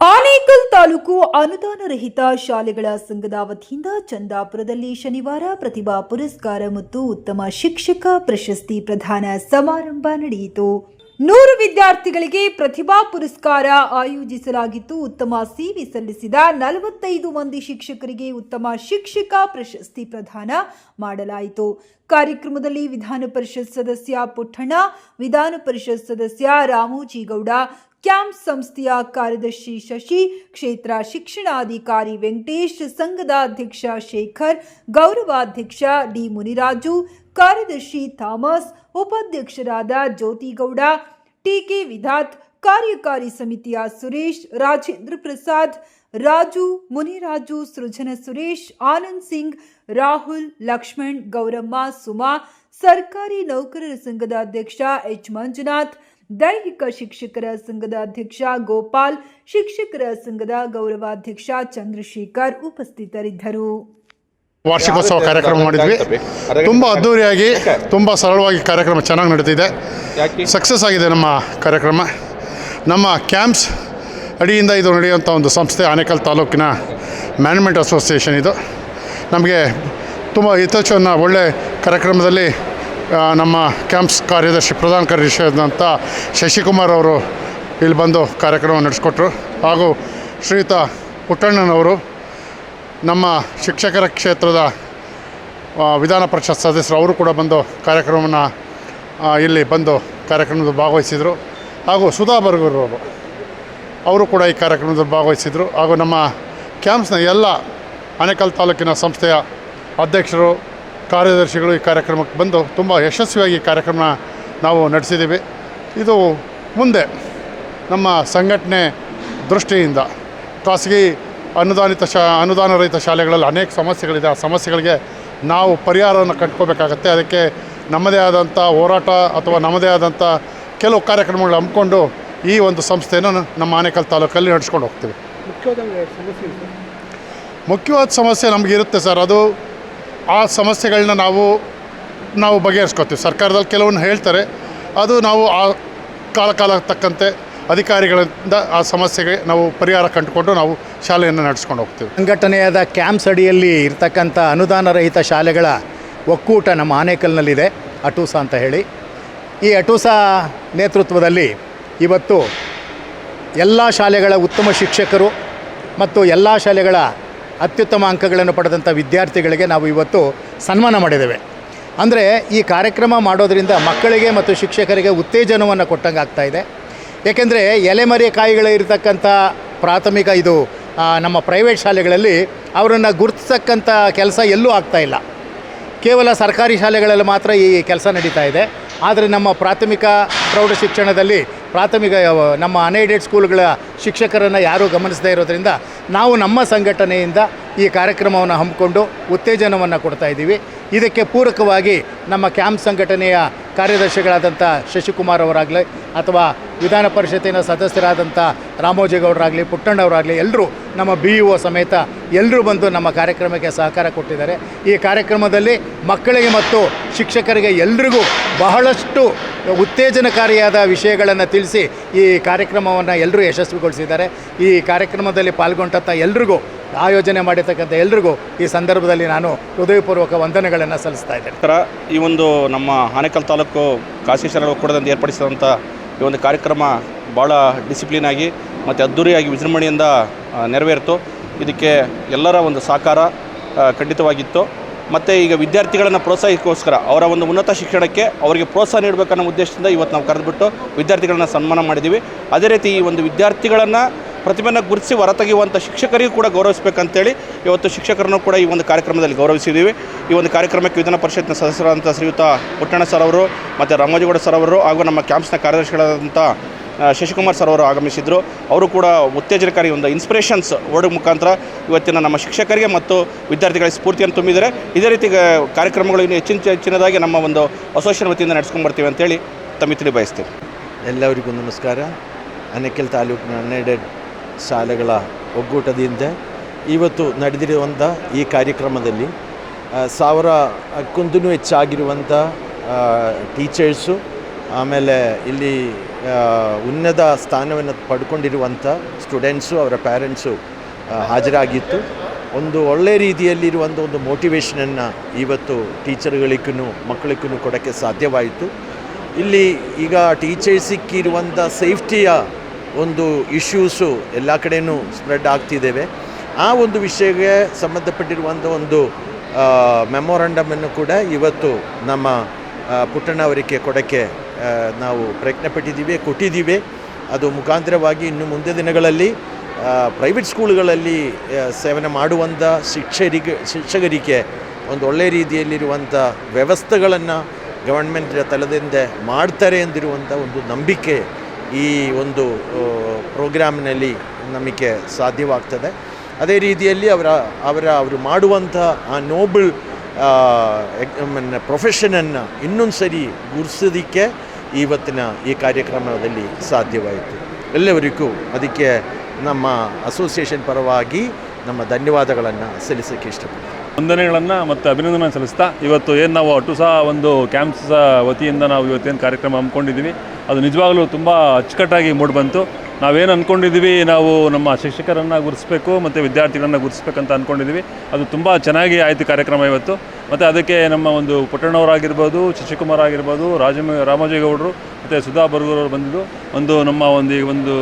ಆನೇಕಲ್ ತಾಲೂಕು ಅನುದಾನ ರಹಿತ ಶಾಲೆಗಳ ಸಂಘದ ವತಿಯಿಂದ ಚಂದಾಪುರದಲ್ಲಿ ಶನಿವಾರ ಪ್ರತಿಭಾ ಪುರಸ್ಕಾರ ಮತ್ತು ಉತ್ತಮ ಶಿಕ್ಷಕ ಪ್ರಶಸ್ತಿ ಪ್ರದಾನ ಸಮಾರಂಭ ನಡೆಯಿತು. ನೂರು ವಿದ್ಯಾರ್ಥಿಗಳಿಗೆ ಪ್ರತಿಭಾ ಪುರಸ್ಕಾರ ಆಯೋಜಿಸಲಾಗಿತ್ತು. ಉತ್ತಮ ಸೇವೆ ಸಲ್ಲಿಸಿದ ನಲವತ್ತೈದು ಮಂದಿ ಶಿಕ್ಷಕರಿಗೆ ಉತ್ತಮ ಶಿಕ್ಷಕ ಪ್ರಶಸ್ತಿ ಪ್ರದಾನ ಮಾಡಲಾಯಿತು. ಕಾರ್ಯಕ್ರಮದಲ್ಲಿ ವಿಧಾನ ಪರಿಷತ್ ಸದಸ್ಯ ಪುಟ್ಟಣ್ಣ, ವಿಧಾನ ಪರಿಷತ್ ಸದಸ್ಯ ರಾಮೋಜಿಗೌಡ, ಕ್ಯಾಂಪ್ ಸಂಸ್ಥೆಯ ಕಾರ್ಯದರ್ಶಿ ಶಶಿ, ಕ್ಷೇತ್ರ ಶಿಕ್ಷಣಾಧಿಕಾರಿ ವೆಂಕಟೇಶ್, ಸಂಘದ ಅಧ್ಯಕ್ಷ ಶೇಖರ್, ಗೌರವಾಧ್ಯಕ್ಷ ಡಿ ಮುನಿರಾಜು ಕಾರ್ಯದರ್ಶಿ ಥಾಮಸ್ ಉಪಾಧ್ಯಕ್ಷರಾದ ಜ್ಯೋತಿಗೌಡ ಟಿಕೆ ವಿಧಾತ್ ಕಾರ್ಯಕಾರಿ ಸಮಿತಿಯ ಸುರೇಶ್ ರಾಜೇಂದ್ರ ಪ್ರಸಾದ್ ರಾಜು ಮುನಿರಾಜು ಸೃಜನ ಸುರೇಶ್ ಆನಂದ್ ಸಿಂಗ್ ರಾಹುಲ್ ಲಕ್ಷ್ಮಣ್ ಗೌರಮ್ಮ ಸುಮಾ ಸರ್ಕಾರಿ ನೌಕರರ ಸಂಘದ ಅಧ್ಯಕ್ಷ ಎಚ್ ಮಂಜುನಾಥ್ ದೈಹಿಕ ಶಿಕ್ಷಕರ ಸಂಘದ ಅಧ್ಯಕ್ಷ ಗೋಪಾಲ್ ಶಿಕ್ಷಕರ ಸಂಘದ ಗೌರವಾಧ್ಯಕ್ಷ ಚಂದ್ರಶೇಖರ್ ಉಪಸ್ಥಿತರಿದ್ದರು ವಾರ್ಷಿಕೋತ್ಸವ ಕಾರ್ಯಕ್ರಮ ಮಾಡಿದ್ವಿ. ತುಂಬ ಅದ್ಧೂರಿಯಾಗಿ ತುಂಬ ಸರಳವಾಗಿ ಕಾರ್ಯಕ್ರಮ ಚೆನ್ನಾಗಿ ನಡೀತಿದೆ. ಸಕ್ಸಸ್ ಆಗಿದೆ ನಮ್ಮ ಕಾರ್ಯಕ್ರಮ. ನಮ್ಮ ಕ್ಯಾಂಪ್ಸ್ ಅಡಿಯಿಂದ ಇದು ನಡೆಯುವಂಥ ಒಂದು ಸಂಸ್ಥೆ ಆನೇಕಲ್ ತಾಲೂಕಿನ ಮ್ಯಾನೇಜ್ಮೆಂಟ್ ಅಸೋಸಿಯೇಷನ್ ಇದು. ನಮಗೆ ತುಂಬ ಯಥೇಚ್ಛವನ್ನು ಒಳ್ಳೆ ಕಾರ್ಯಕ್ರಮದಲ್ಲಿ ನಮ್ಮ ಕ್ಯಾಂಪ್ಸ್ ಕಾರ್ಯದರ್ಶಿ ಪ್ರಧಾನ ಕಾರ್ಯದರ್ಶಿ ಆದಂಥ ಶಶಿಕುಮಾರ್ ಅವರು ಇಲ್ಲಿ ಬಂದು ಕಾರ್ಯಕ್ರಮ ನಡೆಸ್ಕೊಟ್ರು. ಹಾಗೂ ಶ್ರೀಯುತ ಪುಟ್ಟಣ್ಣನವರು ನಮ್ಮ ಶಿಕ್ಷಕರ ಕ್ಷೇತ್ರದ ವಿಧಾನ ಪರಿಷತ್ ಸದಸ್ಯರು ಅವರು ಕೂಡ ಬಂದು ಕಾರ್ಯಕ್ರಮವನ್ನು ಇಲ್ಲಿ ಬಂದು ಕಾರ್ಯಕ್ರಮದ ಭಾಗವಹಿಸಿದರು. ಹಾಗೂ ಸುಧಾ ಬರ್ಗೂರು ಅವರು ಅವರು ಕೂಡ ಈ ಕಾರ್ಯಕ್ರಮದಲ್ಲಿ ಭಾಗವಹಿಸಿದರು. ಹಾಗೂ ನಮ್ಮ ಕ್ಯಾಂಪ್ಸ್ನ ಎಲ್ಲ ಆನೇಕಲ್ ತಾಲೂಕಿನ ಸಂಸ್ಥೆಯ ಅಧ್ಯಕ್ಷರು, ಕಾರ್ಯದರ್ಶಿಗಳು ಈ ಕಾರ್ಯಕ್ರಮಕ್ಕೆ ಬಂದು ತುಂಬ ಯಶಸ್ವಿಯಾಗಿ ಕಾರ್ಯಕ್ರಮ ನಾವು ನಡೆಸಿದ್ದೀವಿ. ಇದು ಮುಂದೆ ನಮ್ಮ ಸಂಘಟನೆ ದೃಷ್ಟಿಯಿಂದ ಖಾಸಗಿ ಅನುದಾನಿತ ಶಾ ಅನುದಾನ ರಹಿತ ಶಾಲೆಗಳಲ್ಲಿ ಅನೇಕ ಸಮಸ್ಯೆಗಳಿದೆ. ಆ ಸಮಸ್ಯೆಗಳಿಗೆ ನಾವು ಪರಿಹಾರವನ್ನು ಕಂಡುಕೋಬೇಕಾಗತ್ತೆ ಅದಕ್ಕೆ ನಮ್ಮದೇ ಆದಂಥ ಹೋರಾಟ ಅಥವಾ ನಮ್ಮದೇ ಆದಂಥ ಕೆಲವು ಕಾರ್ಯಕ್ರಮಗಳು ಹಮ್ಮಿಕೊಂಡು ಈ ಒಂದು ಸಂಸ್ಥೆಯನ್ನು ನಮ್ಮ ಆನೇಕಲ್ ತಾಲೂಕಲ್ಲಿ ನಡೆಸ್ಕೊಂಡು ಹೋಗ್ತೀವಿ. ಮುಖ್ಯವಾದ ಸಮಸ್ಯೆ ನಮಗಿರುತ್ತೆ ಸರ್. ಅದು ಆ ಸಮಸ್ಯೆಗಳನ್ನ ನಾವು ನಾವು ಬಗೆಹರಿಸ್ಕೊತೀವಿ ಸರ್ಕಾರದಲ್ಲಿ ಕೆಲವೊಂದು ಹೇಳ್ತಾರೆ. ಅದು ನಾವು ಆ ಕಾಲ ಕಾಲ ತಕ್ಕಂತೆ ಅಧಿಕಾರಿಗಳಿಂದ ಆ ಸಮಸ್ಯೆಗೆ ನಾವು ಪರಿಹಾರ ಕಂಡುಕೊಂಡು ನಾವು ಶಾಲೆಯನ್ನು ನಡೆಸ್ಕೊಂಡು ಹೋಗ್ತೀವಿ. ಸಂಘಟನೆಯಾದ ಕ್ಯಾಂಪ್ಸ್ ಅಡಿಯಲ್ಲಿ ಇರ್ತಕ್ಕಂಥ ಅನುದಾನ ರಹಿತ ಶಾಲೆಗಳ ಒಕ್ಕೂಟ ನಮ್ಮ ಆನೇಕಲ್ನಲ್ಲಿದೆ, ಅಟೂಸ ಅಂತ ಹೇಳಿ. ಈ ಅಟೂಸ ನೇತೃತ್ವದಲ್ಲಿ ಇವತ್ತು ಎಲ್ಲ ಶಾಲೆಗಳ ಉತ್ತಮ ಶಿಕ್ಷಕರು ಮತ್ತು ಎಲ್ಲ ಶಾಲೆಗಳ ಅತ್ಯುತ್ತಮ ಅಂಕಗಳನ್ನು ಪಡೆದಂಥ ವಿದ್ಯಾರ್ಥಿಗಳಿಗೆ ನಾವು ಇವತ್ತು ಸನ್ಮಾನ ಮಾಡಿದ್ದೇವೆ. ಅಂದರೆ ಈ ಕಾರ್ಯಕ್ರಮ ಮಾಡೋದರಿಂದ ಮಕ್ಕಳಿಗೆ ಮತ್ತು ಶಿಕ್ಷಕರಿಗೆ ಉತ್ತೇಜನವನ್ನು ಕೊಟ್ಟಂಗೆ ಆಗ್ತಾಯಿದೆ ಏಕೆಂದರೆ ಎಲೆಮರೆ ಕಾಯಿಗಳು ಇರತಕ್ಕಂಥ ಪ್ರಾಥಮಿಕ ಇದು ನಮ್ಮ ಪ್ರೈವೇಟ್ ಶಾಲೆಗಳಲ್ಲಿ ಅವರನ್ನು ಗುರುತಿಸ್ತಕ್ಕಂಥ ಕೆಲಸ ಎಲ್ಲೂ ಆಗ್ತಾ ಇಲ್ಲ. ಕೇವಲ ಸರ್ಕಾರಿ ಶಾಲೆಗಳಲ್ಲಿ ಮಾತ್ರ ಈ ಕೆಲಸ ನಡೀತಾ ಇದೆ. ಆದರೆ ನಮ್ಮ ಪ್ರಾಥಮಿಕ ಪ್ರೌಢ ಶಿಕ್ಷಣದಲ್ಲಿ ಪ್ರಾಥಮಿಕ ನಮ್ಮ ಅನ್ಏಡೆಡ್ ಸ್ಕೂಲ್ಗಳ ಶಿಕ್ಷಕರನ್ನು ಯಾರೂ ಗಮನಿಸದೇ ಇರೋದರಿಂದ ನಾವು ನಮ್ಮ ಸಂಘಟನೆಯಿಂದ ಈ ಕಾರ್ಯಕ್ರಮವನ್ನು ಹಮ್ಮಿಕೊಂಡು ಉತ್ತೇಜನವನ್ನು ಕೊಡ್ತಾ ಇದ್ದೀವಿ. ಇದಕ್ಕೆ ಪೂರಕವಾಗಿ ನಮ್ಮ ಕ್ಯಾಂಪ್ ಸಂಘಟನೆಯ ಕಾರ್ಯದರ್ಶಿಗಳಾದಂಥ ಶಶಿಕುಮಾರ್ ಅವರಾಗಲಿ ಅಥವಾ ವಿಧಾನ ಪರಿಷತ್ತಿನ ಸದಸ್ಯರಾದಂಥ ರಾಮೋಜಿಗೌಡರಾಗಲಿ, ಪುಟ್ಟಣ್ಣವರಾಗಲಿ, ಎಲ್ಲರೂ ನಮ್ಮ ಬಿ ಇ ಒ ಸಮೇತ ಎಲ್ಲರೂ ಬಂದು ನಮ್ಮ ಕಾರ್ಯಕ್ರಮಕ್ಕೆ ಸಹಕಾರ ಕೊಟ್ಟಿದ್ದಾರೆ. ಈ ಕಾರ್ಯಕ್ರಮದಲ್ಲಿ ಮಕ್ಕಳಿಗೆ ಮತ್ತು ಶಿಕ್ಷಕರಿಗೆ ಎಲ್ರಿಗೂ ಬಹಳಷ್ಟು ಉತ್ತೇಜನಕಾರಿಯಾದ ವಿಷಯಗಳನ್ನು ತಿಳಿಸಿ ಈ ಕಾರ್ಯಕ್ರಮವನ್ನು ಎಲ್ಲರೂ ಯಶಸ್ವಿಗೊಳಿಸಿದ್ದಾರೆ. ಈ ಕಾರ್ಯಕ್ರಮದಲ್ಲಿ ಪಾಲ್ಗೊಂಡಂಥ ಎಲ್ರಿಗೂ ಆಯೋಜನೆ ಮಾಡಿರ್ತಕ್ಕಂಥ ಎಲ್ರಿಗೂ ಈ ಸಂದರ್ಭದಲ್ಲಿ ನಾನು ಹೃದಯಪೂರ್ವಕ ವಂದನೆಗಳನ್ನು ಸಲ್ಲಿಸ್ತಾ ಇದ್ದೇನೆ. ಥರ ಈ ಒಂದು ನಮ್ಮ ಆನೇಕಲ್ ತಾಲೂಕು ಖಾಸಗಿ ಶಾಲೆಗಳು ಒಕ್ಕೂಟದಿಂದ ಏರ್ಪಡಿಸಿದಂಥ ಈ ಒಂದು ಕಾರ್ಯಕ್ರಮ ಭಾಳ ಡಿಸಿಪ್ಲಿನ್ ಆಗಿ ಮತ್ತು ಅದ್ದೂರಿಯಾಗಿ ವಿಜೃಂಭಣೆಯಿಂದ ನೆರವೇರಿತು. ಇದಕ್ಕೆ ಎಲ್ಲರ ಒಂದು ಸಹಕಾರ ಖಂಡಿತವಾಗಿತ್ತು. ಮತ್ತು ಈಗ ವಿದ್ಯಾರ್ಥಿಗಳನ್ನು ಪ್ರೋತ್ಸಾಹಕ್ಕೋಸ್ಕರ ಅವರ ಒಂದು ಉನ್ನತ ಶಿಕ್ಷಣಕ್ಕೆ ಅವರಿಗೆ ಪ್ರೋತ್ಸಾಹ ನೀಡಬೇಕನ್ನೋ ಉದ್ದೇಶದಿಂದ ಇವತ್ತು ನಾವು ಕರೆದುಬಿಟ್ಟು ವಿದ್ಯಾರ್ಥಿಗಳನ್ನ ಸನ್ಮಾನ ಮಾಡಿದ್ದೀವಿ. ಅದೇ ರೀತಿ ಈ ಒಂದು ವಿದ್ಯಾರ್ಥಿಗಳನ್ನು ಪ್ರತಿಭೆನ ಗುರುತಿಸಿ ಹೊರತೆಗೆಯುವಂಥ ಶಿಕ್ಷಕರಿಗೂ ಕೂಡ ಗೌರವಿಸಬೇಕಂತೇಳಿ ಇವತ್ತು ಶಿಕ್ಷಕರನ್ನು ಕೂಡ ಈ ಒಂದು ಕಾರ್ಯಕ್ರಮದಲ್ಲಿ ಗೌರವಿಸಿದ್ದೀವಿ. ಈ ಒಂದು ಕಾರ್ಯಕ್ರಮಕ್ಕೆ ವಿಧಾನ ಪರಿಷತ್ನ ಸದಸ್ಯರಾದಂಥ ಶ್ರೀಯುತ ಪುಟ್ಟಣ್ಣ ಸರ್ ಅವರು ಮತ್ತು ರಾಮೋಜಿಗೌಡ ಸರ್ ಅವರು ಹಾಗೂ ನಮ್ಮ ಕ್ಯಾಂಪ್ಸ್ನ ಕಾರ್ಯದರ್ಶಿಗಳಾದಂಥ ಶಶಿಕುಮಾರ್ ಸರ್ ಅವರು ಆಗಮಿಸಿದರು. ಅವರು ಕೂಡ ಉತ್ತೇಜನಕಾರಿ ಒಂದು ಇನ್ಸ್ಪಿರೇಷನ್ಸ್ ವರ್ಡ್ ಮುಖಾಂತರ ಇವತ್ತಿನ ನಮ್ಮ ಶಿಕ್ಷಕರಿಗೆ ಮತ್ತು ವಿದ್ಯಾರ್ಥಿಗಳಿಗೆ ಸ್ಫೂರ್ತಿಯನ್ನು ತುಂಬಿದರೆ ಇದೇ ರೀತಿ ಕಾರ್ಯಕ್ರಮಗಳು ಇನ್ನು ಹೆಚ್ಚಿನ ಹೆಚ್ಚಿನದಾಗಿ ನಮ್ಮ ಒಂದು ಅಸೋಸಿಯೇಷನ್ ವತಿಯಿಂದ ನಡೆಸ್ಕೊಂಡು ಬರ್ತೀವಿ ಅಂತೇಳಿ ತಮ್ಮಿತಿಳಿ ಬಯಸ್ತೀವಿ ಎಲ್ಲರಿಗೂ ನಮಸ್ಕಾರ. ಅನೇಕಲ್ ತಾಲೂಕಿನ ಅನ್ಎಡೆಡ್ ಶಾಲೆಗಳ ಒಗ್ಗೂಟದಿಂದ ಇವತ್ತು ನಡೆದಿರುವಂಥ ಈ ಕಾರ್ಯಕ್ರಮದಲ್ಲಿ ಸಾವಿರ ಕುಂದೂ ಹೆಚ್ಚಾಗಿರುವಂಥ ಟೀಚರ್ಸು, ಆಮೇಲೆ ಇಲ್ಲಿ ಉನ್ನತ ಸ್ಥಾನವನ್ನು ಪಡ್ಕೊಂಡಿರುವಂಥ ಸ್ಟೂಡೆಂಟ್ಸು, ಅವರ ಪ್ಯಾರೆಂಟ್ಸು ಹಾಜರಾಗಿತ್ತು. ಒಂದು ಒಳ್ಳೆ ರೀತಿಯಲ್ಲಿರುವಂಥ ಒಂದು ಮೋಟಿವೇಶನನ್ನು ಇವತ್ತು ಟೀಚರ್ಗಳಿಗೂ, ಮಕ್ಕಳಿಗೂ ಕೊಡೋಕ್ಕೆ ಸಾಧ್ಯವಾಯಿತು. ಇಲ್ಲಿ ಈಗ ಟೀಚರ್ಸಿಕ್ಕಿರುವಂಥ ಸೇಫ್ಟಿಯ ಒಂದು ಇಶ್ಯೂಸು ಎಲ್ಲ ಕಡೆಯೂ ಸ್ಪ್ರೆಡ್ ಆಗ್ತಿದ್ದೇವೆ. ಆ ಒಂದು ವಿಷಯಕ್ಕೆ ಸಂಬಂಧಪಟ್ಟಿರುವಂಥ ಒಂದು ಮೆಮೊರಂಡಮನ್ನು ಕೂಡ ಇವತ್ತು ನಮ್ಮ ಪುಟ್ಟಣ್ಣ ಅವರಿಗೆ ಕೊಡೋಕ್ಕೆ ನಾವು ಪ್ರಯತ್ನ ಪಟ್ಟಿದ್ದೀವಿ ಕೊಟ್ಟಿದ್ದೀವಿ. ಅದು ಮುಖಾಂತರವಾಗಿ ಇನ್ನು ಮುಂದೆ ದಿನಗಳಲ್ಲಿ ಪ್ರೈವೇಟ್ ಸ್ಕೂಲ್ಗಳಲ್ಲಿ ಸೇವನೆ ಮಾಡುವಂಥ ಶಿಕ್ಷರಿಗೆ, ಶಿಕ್ಷಕರಿಗೆ ಒಂದು ಒಳ್ಳೆಯ ರೀತಿಯಲ್ಲಿರುವಂಥ ವ್ಯವಸ್ಥೆಗಳನ್ನು ಗವರ್ಮೆಂಟ್ ತಲೆದಿಂದ ಮಾಡ್ತಾರೆ ಎಂದಿರುವಂಥ ಒಂದು ನಂಬಿಕೆ ಈ ಒಂದು ಪ್ರೋಗ್ರಾಮ್ನಲ್ಲಿ ನಮಗೆ ಸಾಧ್ಯವಾಗ್ತದೆ. ಅದೇ ರೀತಿಯಲ್ಲಿ ಅವರ ಅವರ, ಅವರು ಮಾಡುವಂಥ ಆ ನೋಬಲ್ ಪ್ರೊಫೆಷನನ್ನು ಇನ್ನೊಂದು ಸರಿ ಗುರುಸೋದಕ್ಕೆ ಇವತ್ತಿನ ಈ ಕಾರ್ಯಕ್ರಮದಲ್ಲಿ ಸಾಧ್ಯವಾಯಿತು. ಎಲ್ಲವರಿಗೂ ಅದಕ್ಕೆ ನಮ್ಮ ಅಸೋಸಿಯೇಷನ್ ಪರವಾಗಿ ನಮ್ಮ ಧನ್ಯವಾದಗಳನ್ನು ಸಲ್ಲಿಸೋಕ್ಕೆ ಇಷ್ಟಪಡ್ತೀನಿ. ವಂದನೆಗಳನ್ನು ಮತ್ತು ಅಭಿನಂದನೆ ಸಲ್ಲಿಸ್ತಾ ಇವತ್ತು ಏನು ನಾವು ಅಟುಸ ಒಂದು ಕ್ಯಾಂಪ್ಸ್ ವತಿಯಿಂದ ನಾವು ಇವತ್ತೇನು ಕಾರ್ಯಕ್ರಮ ಹಮ್ಮಿಕೊಂಡಿದ್ದೀವಿ. ಅದು ನಿಜವಾಗಲೂ ತುಂಬ ಅಚ್ಚುಕಟ್ಟಾಗಿ ಮೂಡಿಬಂತು ನಾವೇನು ಅಂದ್ಕೊಂಡಿದ್ದೀವಿ ನಾವು ನಮ್ಮ ಶಿಕ್ಷಕರನ್ನು ಗುರುತಿಸಬೇಕು ಮತ್ತು ವಿದ್ಯಾರ್ಥಿಗಳನ್ನು ಗುರುತಿಸ್ಬೇಕಂತ ಅಂದ್ಕೊಂಡಿದ್ದೀವಿ ಅದು ತುಂಬ ಚೆನ್ನಾಗಿ ಆಯಿತು ಕಾರ್ಯಕ್ರಮ ಇವತ್ತು. ಮತ್ತು ಅದಕ್ಕೆ ನಮ್ಮ ಒಂದು ಪುಟ್ಟಣ್ಣವರಾಗಿರ್ಬೋದು, ಶಶಿಕುಮಾರ್ ಆಗಿರ್ಬೋದು ರಾಜ ರಾಮಜೇಗೌಡರು ಮತ್ತು ಸುಧಾ ಬರ್ಗೂರವರು ಬಂದಿದ್ದು. ಒಂದು ನಮ್ಮ ಒಂದು ಈ ಒಂದು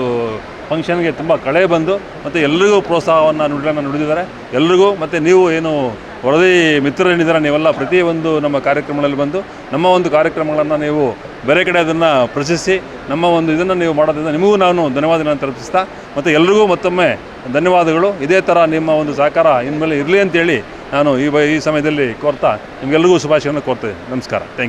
ಫಂಕ್ಷನ್ಗೆ ತುಂಬ ಕಳೆ ಬಂದು ಮತ್ತು ಎಲ್ರಿಗೂ ಪ್ರೋತ್ಸಾಹವನ್ನು ನುಡಿಗಳನ್ನು ನುಡಿದಿದ್ದಾರೆ. ಎಲ್ರಿಗೂ ಮತ್ತು ನೀವು ಏನು ವರದಿ ಮಿತ್ರರೇನಿದ್ದಾರೆ ನೀವೆಲ್ಲ ಪ್ರತಿಯೊಂದು ನಮ್ಮ ಕಾರ್ಯಕ್ರಮಗಳಲ್ಲಿ ಬಂದು ನಮ್ಮ ಒಂದು ಕಾರ್ಯಕ್ರಮಗಳನ್ನು ನೀವು ಬೇರೆ ಕಡೆ ಅದನ್ನು ಪ್ರಶ್ನಿಸಿ ನಮ್ಮ ಒಂದು ಇದನ್ನು ನೀವು ಮಾಡೋದ್ರಿಂದ ನಿಮಗೂ ನಾನು ಧನ್ಯವಾದಗಳನ್ನು ತಲುಪಿಸ್ತಾ, ಮತ್ತು ಎಲ್ರಿಗೂ ಮತ್ತೊಮ್ಮೆ ಧನ್ಯವಾದಗಳು. ಇದೇ ಥರ ನಿಮ್ಮ ಒಂದು ಸಹಕಾರ ಇನ್ಮೇಲೆ ಇರಲಿ ಅಂತೇಳಿ ನಾನು ಈ ಈ ಸಮಯದಲ್ಲಿ ಕೋರ್ತಾ ನಿಮಗೆಲ್ಲರಿಗೂ ಶುಭಾಶಯವನ್ನು ಕೋರ್ತೇನೆ ನಮಸ್ಕಾರ. Thank you